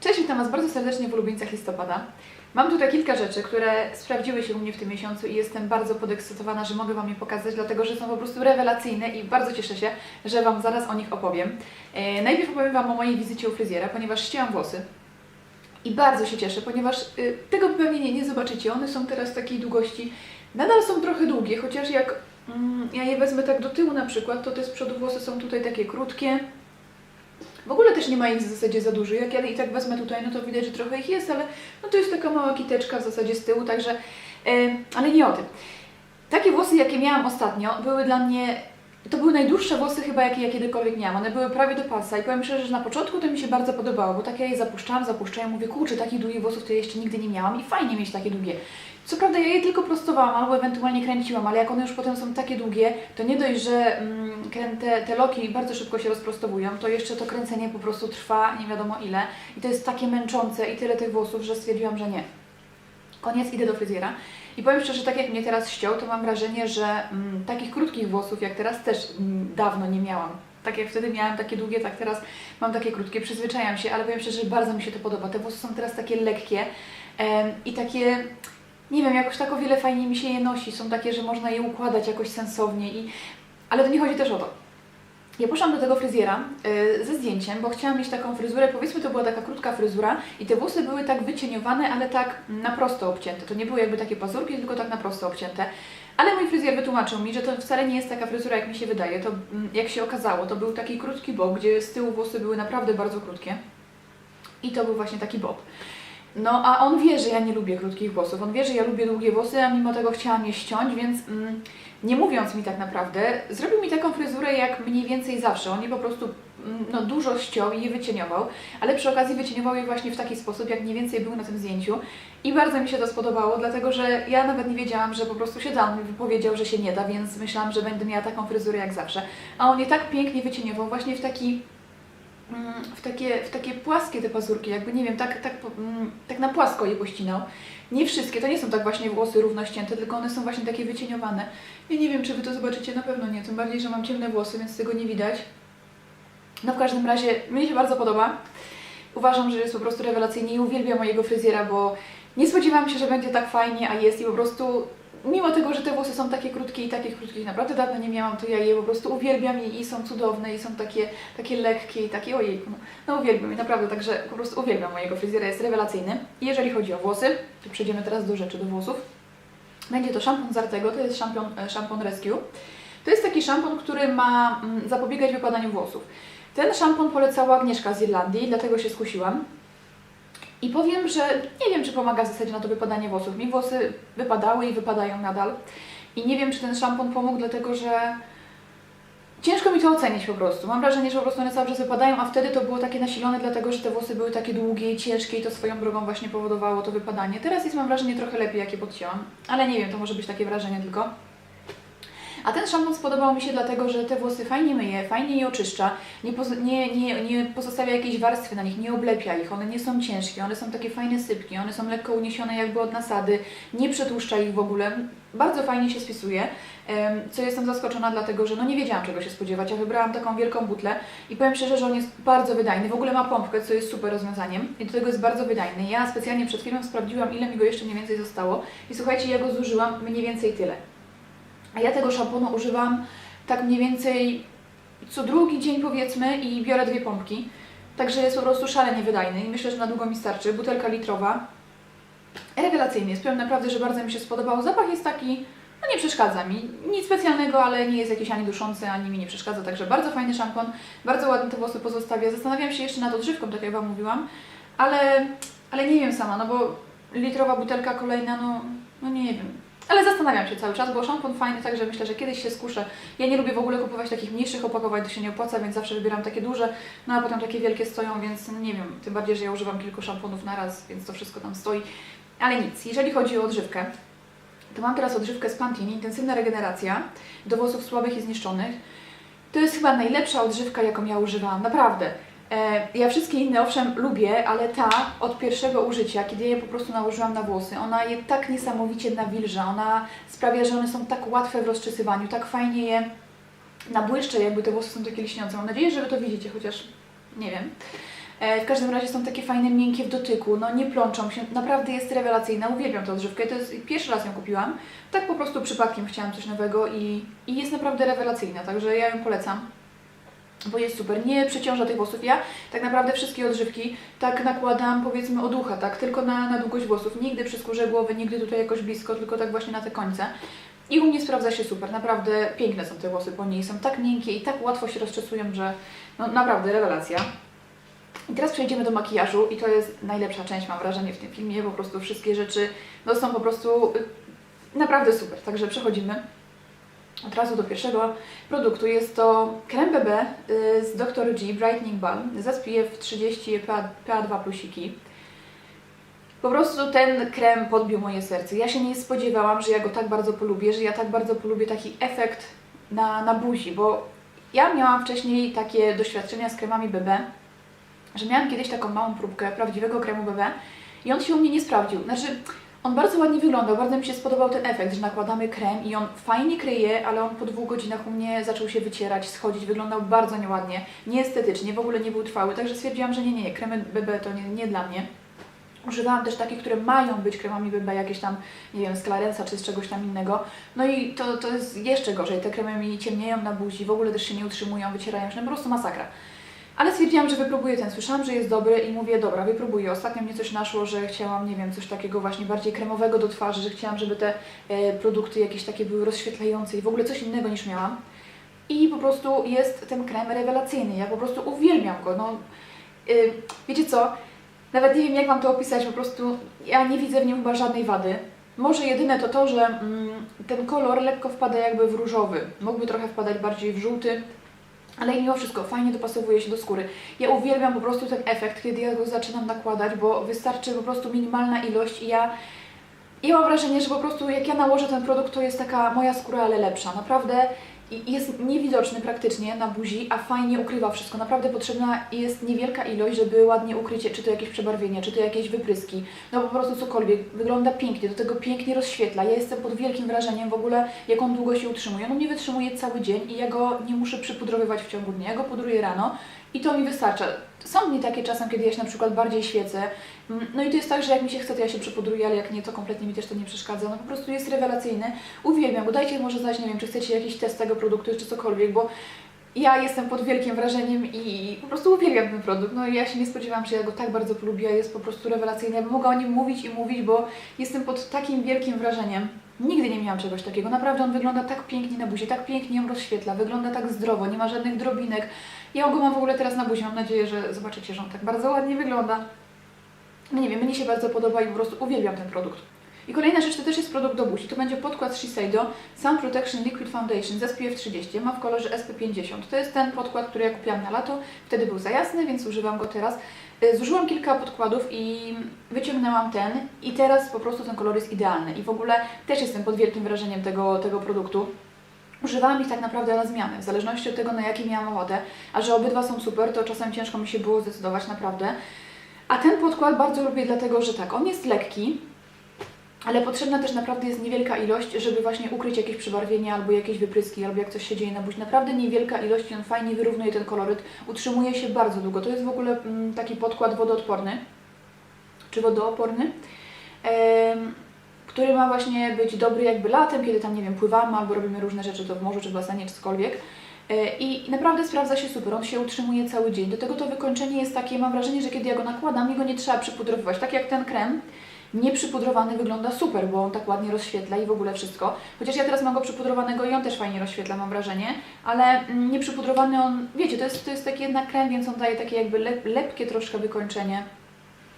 Cześć, witam Was bardzo serdecznie w ulubieńcach listopada. Mam tutaj kilka rzeczy, które sprawdziły się u mnie w tym miesiącu i jestem bardzo podekscytowana, że mogę Wam je pokazać, dlatego że są po prostu rewelacyjne i bardzo cieszę się, że Wam zaraz o nich opowiem. E, najpierw opowiem Wam o mojej wizycie u fryzjera, ponieważ ścięłam włosy. I bardzo się cieszę, ponieważ y, tego pewnie nie, nie zobaczycie. One są teraz takiej długości. Nadal są trochę długie, chociaż jak mm, ja je wezmę tak do tyłu na przykład, to te z przodu włosy są tutaj takie krótkie. W ogóle też nie ma ich w zasadzie za dużo. Jak ja i tak wezmę tutaj, no to widać, że trochę ich jest, ale no to jest taka mała kiteczka w zasadzie z tyłu, także, e, ale nie o tym. Takie włosy, jakie miałam ostatnio, były dla mnie, to były najdłuższe włosy chyba, jakie ja kiedykolwiek miałam. One były prawie do pasa i powiem szczerze, że na początku to mi się bardzo podobało, bo tak ja je zapuszczałam, zapuszczałam, mówię, kurczę, takich długich włosów to ja jeszcze nigdy nie miałam i fajnie mieć takie długie. Co prawda ja je tylko prostowałam albo ewentualnie kręciłam, ale jak one już potem są takie długie, to nie dość, że mm, te, te loki bardzo szybko się rozprostowują, to jeszcze to kręcenie po prostu trwa nie wiadomo ile i to jest takie męczące i tyle tych włosów, że stwierdziłam, że nie. Koniec, idę do fryzjera. I powiem szczerze, tak jak mnie teraz ściął, to mam wrażenie, że mm, takich krótkich włosów jak teraz też mm, dawno nie miałam. Tak jak wtedy miałam takie długie, tak teraz mam takie krótkie, przyzwyczajam się, ale powiem szczerze, że bardzo mi się to podoba. Te włosy są teraz takie lekkie i takie, nie wiem, jakoś tak o wiele fajniej mi się je nosi. Są takie, że można je układać jakoś sensownie i... Ale to nie chodzi też o to. Ja poszłam do tego fryzjera y, ze zdjęciem, bo chciałam mieć taką fryzurę, powiedzmy to była taka krótka fryzura i te włosy były tak wycieniowane, ale tak na prosto obcięte. To nie były jakby takie pazurki, tylko tak na prosto obcięte. Ale mój fryzjer wytłumaczył mi, że to wcale nie jest taka fryzura, jak mi się wydaje. To mm, jak się okazało, to był taki krótki bob, gdzie z tyłu włosy były naprawdę bardzo krótkie. I to był właśnie taki bob. No, a on wie, że ja nie lubię krótkich włosów. On wie, że ja lubię długie włosy, a mimo tego chciałam je ściąć, więc mm, nie mówiąc mi tak naprawdę, zrobił mi taką fryzurę jak mniej więcej zawsze. On je po prostu mm, no, dużo ściął i je wycieniował, ale przy okazji wycieniował je właśnie w taki sposób, jak mniej więcej był na tym zdjęciu. I bardzo mi się to spodobało, dlatego że ja nawet nie wiedziałam, że po prostu się da. On mi powiedział, że się nie da, więc myślałam, że będę miała taką fryzurę jak zawsze. A on je tak pięknie wycieniował, właśnie w taki w takie, w takie płaskie te pazurki, jakby nie wiem, tak, tak, mm, tak na płasko je pościnał. Nie wszystkie, to nie są tak właśnie włosy równo ścięte, tylko one są właśnie takie wycieniowane. Ja nie wiem, czy Wy to zobaczycie, na pewno nie, tym bardziej, że mam ciemne włosy, więc tego nie widać. No w każdym razie, mnie się bardzo podoba. Uważam, że jest po prostu rewelacyjnie i uwielbiam mojego fryzjera, bo nie spodziewałam się, że będzie tak fajnie, a jest i po prostu mimo tego, że te włosy są takie krótkie i takich krótkich naprawdę dawno nie miałam, to ja je po prostu uwielbiam i, i są cudowne i są takie, takie lekkie i takie ojejku, no, no uwielbiam je naprawdę, także po prostu uwielbiam mojego fryzjera, jest rewelacyjny. I jeżeli chodzi o włosy, to przejdziemy teraz do rzeczy, do włosów. Będzie to szampon z Artego, to jest szampon, e, szampon Rescue. To jest taki szampon, który ma mm, zapobiegać wypadaniu włosów. Ten szampon polecała Agnieszka z Irlandii, dlatego się skusiłam. I powiem, że nie wiem, czy pomaga w zasadzie na to wypadanie włosów. Mi włosy wypadały i wypadają nadal. I nie wiem, czy ten szampon pomógł, dlatego że ciężko mi to ocenić po prostu. Mam wrażenie, że po prostu one cały czas wypadają, a wtedy to było takie nasilone, dlatego że te włosy były takie długie i ciężkie i to swoją drogą właśnie powodowało to wypadanie. Teraz jest, mam wrażenie, trochę lepiej, jak je podcięłam. Ale nie wiem, to może być takie wrażenie tylko. A ten szampon spodobał mi się dlatego, że te włosy fajnie myje, fajnie je oczyszcza, nie, nie, nie, nie pozostawia jakiejś warstwy na nich, nie oblepia ich, one nie są ciężkie, one są takie fajne sypki, one są lekko uniesione jakby od nasady, nie przetłuszcza ich w ogóle, bardzo fajnie się spisuje, co jestem zaskoczona dlatego, że no nie wiedziałam czego się spodziewać, ja wybrałam taką wielką butlę i powiem szczerze, że on jest bardzo wydajny, w ogóle ma pompkę, co jest super rozwiązaniem i do tego jest bardzo wydajny. Ja specjalnie przed chwilą sprawdziłam ile mi go jeszcze mniej więcej zostało i słuchajcie, ja go zużyłam mniej więcej tyle. A ja tego szamponu używam tak mniej więcej co drugi dzień powiedzmy i biorę dwie pompki. Także jest po prostu szalenie wydajny i myślę, że na długo mi starczy. Butelka litrowa. Rewelacyjny jest. Powiem naprawdę, że bardzo mi się spodobał. Zapach jest taki, no nie przeszkadza mi. Nic specjalnego, ale nie jest jakiś ani duszący, ani mi nie przeszkadza. Także bardzo fajny szampon. Bardzo ładnie te włosy pozostawia. Zastanawiam się jeszcze nad odżywką, tak jak Wam mówiłam. Ale, ale nie wiem sama, no bo litrowa butelka kolejna, no, no nie wiem. Ale zastanawiam się cały czas, bo szampon fajny, także myślę, że kiedyś się skuszę. Ja nie lubię w ogóle kupować takich mniejszych opakowań, to się nie opłaca, więc zawsze wybieram takie duże, no a potem takie wielkie stoją, więc nie wiem, tym bardziej, że ja używam kilku szamponów na raz, więc to wszystko tam stoi. Ale nic, jeżeli chodzi o odżywkę, to mam teraz odżywkę z Pantene, intensywna regeneracja do włosów słabych i zniszczonych. To jest chyba najlepsza odżywka, jaką ja używałam, naprawdę. E, Ja wszystkie inne owszem lubię, ale ta od pierwszego użycia, kiedy je po prostu nałożyłam na włosy, ona je tak niesamowicie nawilża, ona sprawia, że one są tak łatwe w rozczesywaniu, tak fajnie je nabłyszcze, jakby te włosy są takie liśniące. Mam nadzieję, że Wy to widzicie, chociaż nie wiem. E, W każdym razie są takie fajne, miękkie w dotyku, no nie plączą się, naprawdę jest rewelacyjna, uwielbiam tę odżywkę, to jest pierwszy raz ją kupiłam, tak po prostu przypadkiem chciałam coś nowego i, i jest naprawdę rewelacyjna, także ja ją polecam. Bo jest super, nie przeciąża tych włosów. Ja tak naprawdę wszystkie odżywki tak nakładam powiedzmy od ucha, tak, tylko na, na długość włosów. Nigdy przy skórze głowy, nigdy tutaj jakoś blisko, tylko tak właśnie na te końce. I u mnie sprawdza się super, naprawdę piękne są te włosy po niej, są tak miękkie i tak łatwo się rozczesują, że no naprawdę rewelacja. I teraz przejdziemy do makijażu i to jest najlepsza część, mam wrażenie, w tym filmie. Po prostu wszystkie rzeczy no, są po prostu y, naprawdę super. Także przechodzimy od razu do pierwszego produktu. Jest to krem BB y, z Dr. G Brightening Balm z SPF 30 PA, PA2 plusiki. Po prostu ten krem podbił moje serce. Ja się nie spodziewałam, że ja go tak bardzo polubię, że ja tak bardzo polubię taki efekt na, na buzi, bo ja miałam wcześniej takie doświadczenia z kremami BB, że miałam kiedyś taką małą próbkę prawdziwego kremu BB i on się u mnie nie sprawdził. Znaczy, on bardzo ładnie wyglądał, bardzo mi się spodobał ten efekt, że nakładamy krem i on fajnie kryje, ale on po dwóch godzinach u mnie zaczął się wycierać, schodzić, wyglądał bardzo nieładnie, nieestetycznie, w ogóle nie był trwały, także stwierdziłam, że nie, nie, kremy BB to nie, nie dla mnie. Używałam też takich, które mają być kremami BB, jakieś tam, nie wiem, z Clarensa czy z czegoś tam innego. No i to, to jest jeszcze gorzej. Te kremy mi ciemnieją na buzi, w ogóle też się nie utrzymują, wycierają się, no po prostu masakra. Ale stwierdziłam, że wypróbuję ten. Słyszałam, że jest dobry i mówię, dobra, wypróbuję. Ostatnio mnie coś naszło, że chciałam, nie wiem, coś takiego właśnie bardziej kremowego do twarzy, że chciałam, żeby te e, produkty jakieś takie były rozświetlające i w ogóle coś innego niż miałam. I po prostu jest ten krem rewelacyjny. Ja po prostu uwielbiam go. No, y, wiecie co? Nawet nie wiem, jak Wam to opisać, po prostu ja nie widzę w nim chyba żadnej wady. Może jedyne to to, że mm, ten kolor lekko wpada jakby w różowy. Mógłby trochę wpadać bardziej w żółty, ale mimo wszystko fajnie dopasowuje się do skóry. Ja uwielbiam po prostu ten efekt, kiedy ja go zaczynam nakładać, bo wystarczy po prostu minimalna ilość i ja, ja mam wrażenie, że po prostu jak ja nałożę ten produkt, to jest taka moja skóra, ale lepsza. Naprawdę i jest niewidoczny praktycznie na buzi, a fajnie ukrywa wszystko. Naprawdę potrzebna jest niewielka ilość, żeby ładnie ukryć, czy to jakieś przebarwienie, czy to jakieś wypryski, no po prostu cokolwiek. Wygląda pięknie, do tego pięknie rozświetla. Ja jestem pod wielkim wrażeniem w ogóle, jak on długo się utrzymuje. On mnie wytrzymuje cały dzień i ja go nie muszę przypudrowywać w ciągu dnia. Ja go pudruję rano i to mi wystarcza. Są dni takie czasem, kiedy ja się na przykład bardziej świecę. Mm, No i to jest tak, że jak mi się chce, to ja się przypudruję, ale jak nie, to kompletnie mi też to nie przeszkadza. No po prostu jest rewelacyjny. Uwielbiam. Dajcie może znać, nie wiem, czy chcecie jakiś test tego produktu, czy cokolwiek, bo ja jestem pod wielkim wrażeniem i po prostu uwielbiam ten produkt. No i ja się nie spodziewałam, że ja go tak bardzo polubię, jest po prostu rewelacyjny. Ja mogła o nim mówić i mówić, bo jestem pod takim wielkim wrażeniem. Nigdy nie miałam czegoś takiego. Naprawdę on wygląda tak pięknie na buzi, tak pięknie ją rozświetla, wygląda tak zdrowo, nie ma żadnych drobinek. Ja go mam w ogóle teraz na buzi, mam nadzieję, że zobaczycie, że on tak bardzo ładnie wygląda. No nie wiem, mnie się bardzo podoba i po prostu uwielbiam ten produkt. I kolejna rzecz to też jest produkt do buzi. To będzie podkład Shiseido Sun Protection Liquid Foundation z SPF 30. Ma w kolorze SP50. To jest ten podkład, który ja kupiłam na lato. Wtedy był za jasny, więc używam go teraz. Y, Zużyłam kilka podkładów i wyciągnęłam ten i teraz po prostu ten kolor jest idealny. I w ogóle też jestem pod wielkim wrażeniem tego, tego produktu. Używałam ich tak naprawdę na zmianę, w zależności od tego, na jaki miałam ochotę. A że obydwa są super, to czasem ciężko mi się było zdecydować naprawdę. A ten podkład bardzo lubię, dlatego że tak, on jest lekki, ale potrzebna też naprawdę jest niewielka ilość, żeby właśnie ukryć jakieś przebarwienia albo jakieś wypryski, albo jak coś się dzieje na buzi. Naprawdę niewielka ilość i on fajnie wyrównuje ten koloryt, utrzymuje się bardzo długo. To jest w ogóle mm, taki podkład wodoodporny, czy wodooporny, em, który ma właśnie być dobry jakby latem, kiedy tam, nie wiem, pływamy albo robimy różne rzeczy, to w morzu, czy w basenie, czy cokolwiek. E, I naprawdę sprawdza się super, on się utrzymuje cały dzień. Do tego to wykończenie jest takie, mam wrażenie, że kiedy ja go nakładam, jego nie trzeba przypudrowywać. Tak jak ten krem, nieprzypudrowany wygląda super, bo on tak ładnie rozświetla i w ogóle wszystko. Chociaż ja teraz mam go przypudrowanego i on też fajnie rozświetla, mam wrażenie, ale mm, nieprzypudrowany on, wiecie, to jest, to jest taki jednak krem, więc on daje takie jakby lep, lepkie troszkę wykończenie.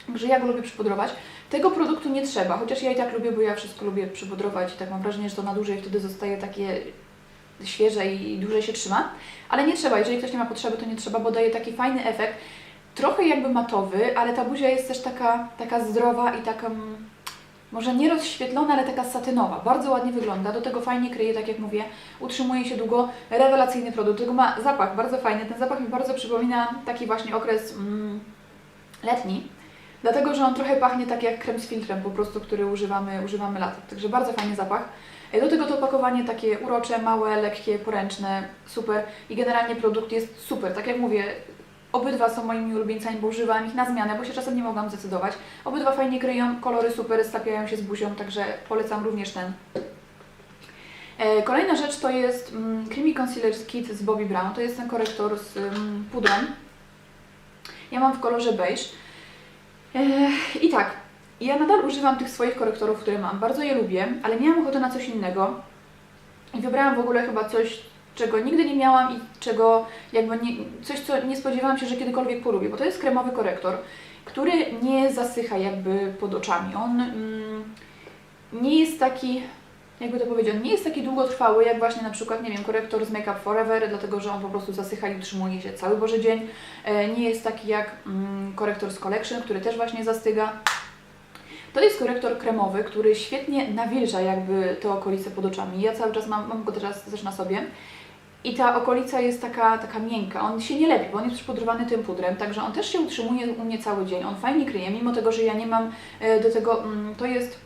Także ja go lubię przypudrować. Tego produktu nie trzeba, chociaż ja i tak lubię, bo ja wszystko lubię przypudrować i tak mam wrażenie, że to na dłużej wtedy zostaje takie świeże i dłużej się trzyma. Ale nie trzeba, jeżeli ktoś nie ma potrzeby, to nie trzeba, bo daje taki fajny efekt. Trochę jakby matowy, ale ta buzia jest też taka, taka zdrowa i taka mm, może nie rozświetlona, ale taka satynowa. Bardzo ładnie wygląda, do tego fajnie kryje, tak jak mówię, utrzymuje się długo. Rewelacyjny produkt, tego ma zapach bardzo fajny. Ten zapach mi bardzo przypomina taki właśnie okres mm, letni. Dlatego, że on trochę pachnie tak jak krem z filtrem, po prostu, który używamy, używamy latem. Także bardzo fajny zapach. E, Do tego to opakowanie takie urocze, małe, lekkie, poręczne, super. I generalnie produkt jest super. Tak jak mówię, Obydwa są moimi ulubieńcami, bo używałam ich na zmianę, bo się czasem nie mogłam zdecydować. Obydwa fajnie kryją, kolory super, stapiają się z buzią, także polecam również ten. E, Kolejna rzecz to jest mm, Creamy Concealer Kit z Bobbi Brown. To jest ten korektor z mm, pudrem. Ja mam w kolorze beige. I tak, ja nadal używam tych swoich korektorów, które mam. Bardzo je lubię, ale miałam ochotę na coś innego. I wybrałam w ogóle chyba coś, czego nigdy nie miałam i czego jakby nie, coś, co nie spodziewałam się, że kiedykolwiek polubię, bo to jest kremowy korektor, który nie zasycha jakby pod oczami. On mm, nie jest taki, jakby to powiedzieć, on nie jest taki długotrwały, jak właśnie na przykład, nie wiem, korektor z Make Up Forever, dlatego że on po prostu zasycha i utrzymuje się cały Boży dzień. E, nie jest taki jak mm, korektor z Collection, który też właśnie zastyga. To jest korektor kremowy, który świetnie nawilża jakby te okolice pod oczami. Ja cały czas mam, mam go teraz też na sobie. I ta okolica jest taka, taka miękka, on się nie lepi, bo on jest przypudrowany tym pudrem, także on też się utrzymuje u mnie cały dzień, on fajnie kryje, mimo tego, że ja nie mam e, do tego, mm, to jest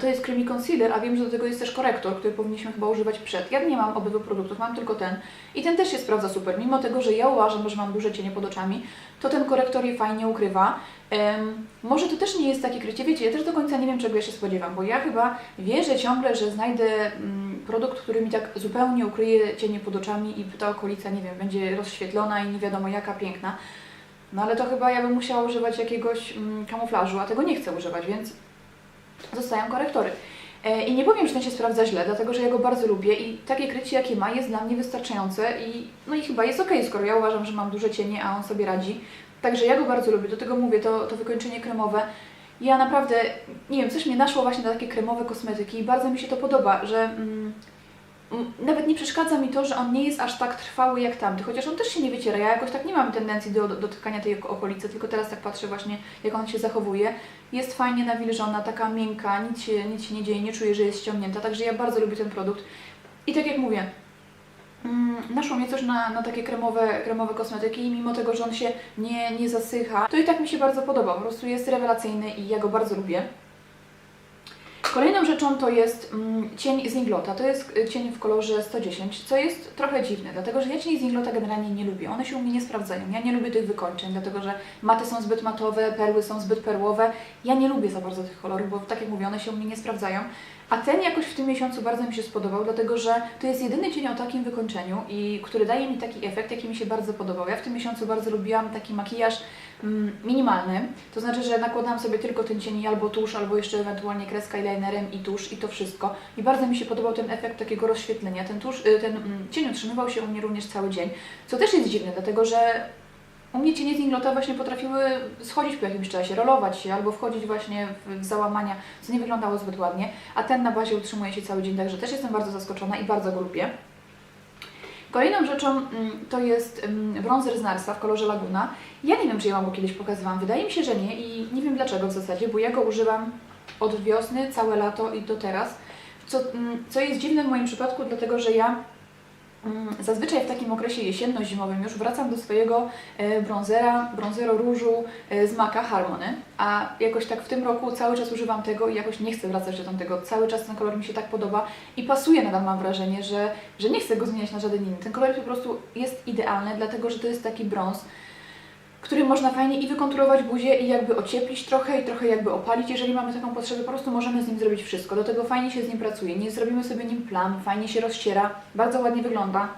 to jest creamy concealer, a wiem, że do tego jest też korektor, który powinniśmy chyba używać przed. Ja nie mam obydwu produktów, mam tylko ten. I ten też się sprawdza super, mimo tego, że ja uważam, że mam duże cienie pod oczami, to ten korektor je fajnie ukrywa. Em, może to też nie jest takie krycie, wiecie, ja też do końca nie wiem, czego ja się spodziewam, bo ja chyba wierzę ciągle, że znajdę mm, produkt, który mi tak zupełnie ukryje cienie pod oczami i ta okolica, nie wiem, będzie rozświetlona i nie wiadomo jaka piękna. No ale to chyba ja bym musiała używać jakiegoś mm, kamuflażu, a tego nie chcę używać, więc zostają korektory. E, I nie powiem, że ten się sprawdza źle, dlatego że ja go bardzo lubię i takie krycie, jakie ma, jest dla mnie wystarczające i, no i chyba jest ok, skoro ja uważam, że mam duże cienie, a on sobie radzi. Także ja go bardzo lubię, do tego mówię, to, to wykończenie kremowe. Ja naprawdę, nie wiem, coś mnie naszło właśnie na takie kremowe kosmetyki i bardzo mi się to podoba, że mm, nawet nie przeszkadza mi to, że on nie jest aż tak trwały jak tamty, chociaż on też się nie wyciera. Ja jakoś tak nie mam tendencji do, do dotykania tej okolicy, tylko teraz tak patrzę właśnie, jak on się zachowuje. Jest fajnie nawilżona, taka miękka, nic się, nic się nie dzieje, nie czuję, że jest ściągnięta, także ja bardzo lubię ten produkt. I tak jak mówię, Mm, Naszło mnie coś na, na takie kremowe, kremowe kosmetyki i mimo tego, że on się nie, nie zasycha, to i tak mi się bardzo podoba. Po prostu jest rewelacyjny i ja go bardzo lubię. Kolejną rzeczą to jest mm, cień z Inglota. To jest y, cień w kolorze 110, co jest trochę dziwne, dlatego że ja cieni z Inglota generalnie nie lubię. One się u mnie nie sprawdzają. Ja nie lubię tych wykończeń, dlatego że maty są zbyt matowe, perły są zbyt perłowe. Ja nie lubię za bardzo tych kolorów, bo tak jak mówię, one się u mnie nie sprawdzają. A ten jakoś w tym miesiącu bardzo mi się spodobał, dlatego że to jest jedyny cień o takim wykończeniu i który daje mi taki efekt, jaki mi się bardzo podobał. Ja w tym miesiącu bardzo lubiłam taki makijaż mm, minimalny, to znaczy, że nakładałam sobie tylko ten cień albo tusz, albo jeszcze ewentualnie kreskę eyelinerem i tusz i to wszystko. I bardzo mi się podobał ten efekt takiego rozświetlenia. Ten, tusz, y, ten mm, cień utrzymywał się u mnie również cały dzień, co też jest dziwne, dlatego że u mnie cienie z właśnie potrafiły schodzić po jakimś czasie, rolować się albo wchodzić właśnie w, w załamania, co nie wyglądało zbyt ładnie, a ten na bazie utrzymuje się cały dzień, także też jestem bardzo zaskoczona i bardzo go lubię. Kolejną rzeczą mm, to jest mm, bronzer z Narsa w kolorze Laguna. Ja nie wiem, czy ja Wam go kiedyś pokazywałam, wydaje mi się, że nie i nie wiem dlaczego w zasadzie, bo ja go używam od wiosny, całe lato i do teraz, co, mm, co jest dziwne w moim przypadku, dlatego że ja Zazwyczaj w takim okresie jesienno-zimowym już wracam do swojego e, bronzera, bronzero różu e, z Maka Harmony, a jakoś tak w tym roku cały czas używam tego i jakoś nie chcę wracać do tamtego. Cały czas ten kolor mi się tak podoba i pasuje nadal mam wrażenie, że, że nie chcę go zmieniać na żaden inny. Ten kolor po prostu jest idealny, dlatego że to jest taki brąz, którym można fajnie i wykonturować buzię i jakby ocieplić trochę i trochę jakby opalić, jeżeli mamy taką potrzebę, po prostu możemy z nim zrobić wszystko. Do tego fajnie się z nim pracuje, nie zrobimy sobie nim plam, fajnie się rozciera, bardzo ładnie wygląda.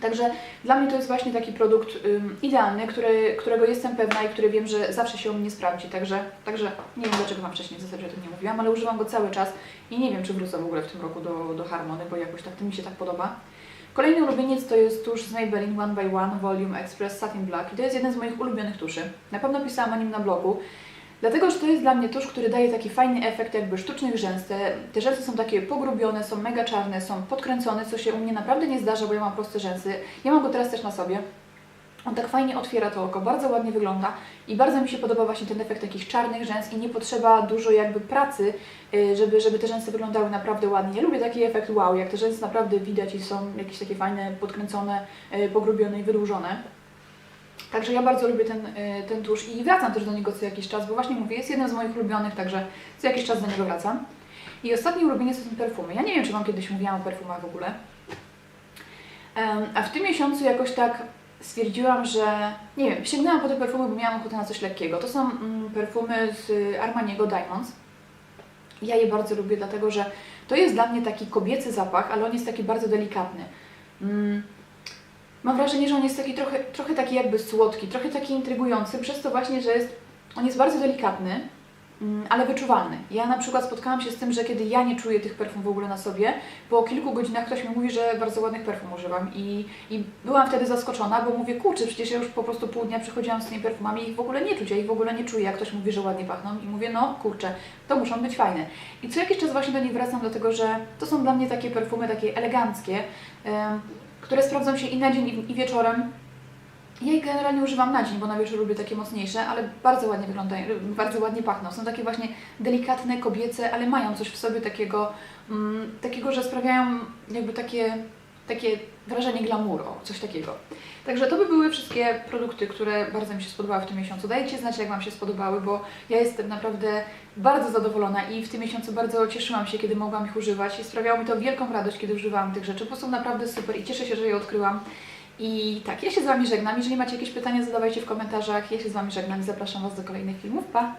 Także dla mnie to jest właśnie taki produkt idealny, który, którego jestem pewna i który wiem, że zawsze się u mnie sprawdzi. Także, także nie wiem dlaczego Wam wcześniej w zasadzie o tym nie mówiłam, ale używam go cały czas i nie wiem, czy wrócę w ogóle w tym roku do, do Harmony, bo jakoś tak to mi się tak podoba. Kolejny ulubieniec to jest tusz z Maybelline One by One Volume Express Satin Black i to jest jeden z moich ulubionych tuszy. Na pewno pisałam o nim na blogu, dlatego że to jest dla mnie tusz, który daje taki fajny efekt jakby sztucznych rzęs. Te, te rzęsy są takie pogrubione, są mega czarne, są podkręcone, co się u mnie naprawdę nie zdarza, bo ja mam proste rzęsy. Ja mam go teraz też na sobie. On tak fajnie otwiera to oko, bardzo ładnie wygląda i bardzo mi się podoba właśnie ten efekt takich czarnych rzęs i nie potrzeba dużo jakby pracy, y, żeby, żeby te rzęsy wyglądały naprawdę ładnie. Ja lubię taki efekt wow, jak te rzęsy naprawdę widać i są jakieś takie fajne, podkręcone, y, pogrubione i wydłużone. Także ja bardzo lubię ten, y, ten tusz i wracam też do niego co jakiś czas, bo właśnie mówię, jest jeden z moich ulubionych, także co jakiś czas do niego wracam. I ostatni ulubieniec to są perfumy. Ja nie wiem, czy Wam kiedyś mówiłam o perfumach w ogóle. A w tym miesiącu jakoś tak stwierdziłam, że nie wiem, sięgnęłam po te perfumy, bo miałam ochotę na coś lekkiego. To są mm, perfumy z Armaniego Diamonds. Ja je bardzo lubię, dlatego że to jest dla mnie taki kobiecy zapach, ale on jest taki bardzo delikatny. Mm. Mam wrażenie, że on jest taki trochę, trochę taki jakby słodki, trochę taki intrygujący, przez to właśnie, że jest, on jest bardzo delikatny, ale wyczuwalny. Ja na przykład spotkałam się z tym, że kiedy ja nie czuję tych perfum w ogóle na sobie, po kilku godzinach ktoś mi mówi, że bardzo ładnych perfum używam i, i byłam wtedy zaskoczona, bo mówię, kurczę, przecież ja już po prostu pół dnia przechodziłam z tymi perfumami i ich w ogóle nie czuć, ja ich w ogóle nie czuję, jak ktoś mówi, że ładnie pachną i mówię, no kurczę, to muszą być fajne. I co jakiś czas właśnie do nich wracam, dlatego że to są dla mnie takie perfumy, takie eleganckie, em, które sprawdzą się i na dzień, i wieczorem. Ja ich generalnie używam na dzień, bo na wieczór lubię takie mocniejsze, ale bardzo ładnie wyglądają, bardzo ładnie pachną. Są takie właśnie delikatne, kobiece, ale mają coś w sobie takiego, mm, takiego że sprawiają jakby takie, takie wrażenie glamouru, coś takiego. Także to by były wszystkie produkty, które bardzo mi się spodobały w tym miesiącu. Dajcie znać, jak Wam się spodobały, bo ja jestem naprawdę bardzo zadowolona i w tym miesiącu bardzo cieszyłam się, kiedy mogłam ich używać i sprawiało mi to wielką radość, kiedy używałam tych rzeczy, bo są naprawdę super i cieszę się, że je odkryłam. I tak, ja się z Wami żegnam. Jeżeli macie jakieś pytania, zadawajcie w komentarzach. Ja się z Wami żegnam i zapraszam Was do kolejnych filmów. Pa!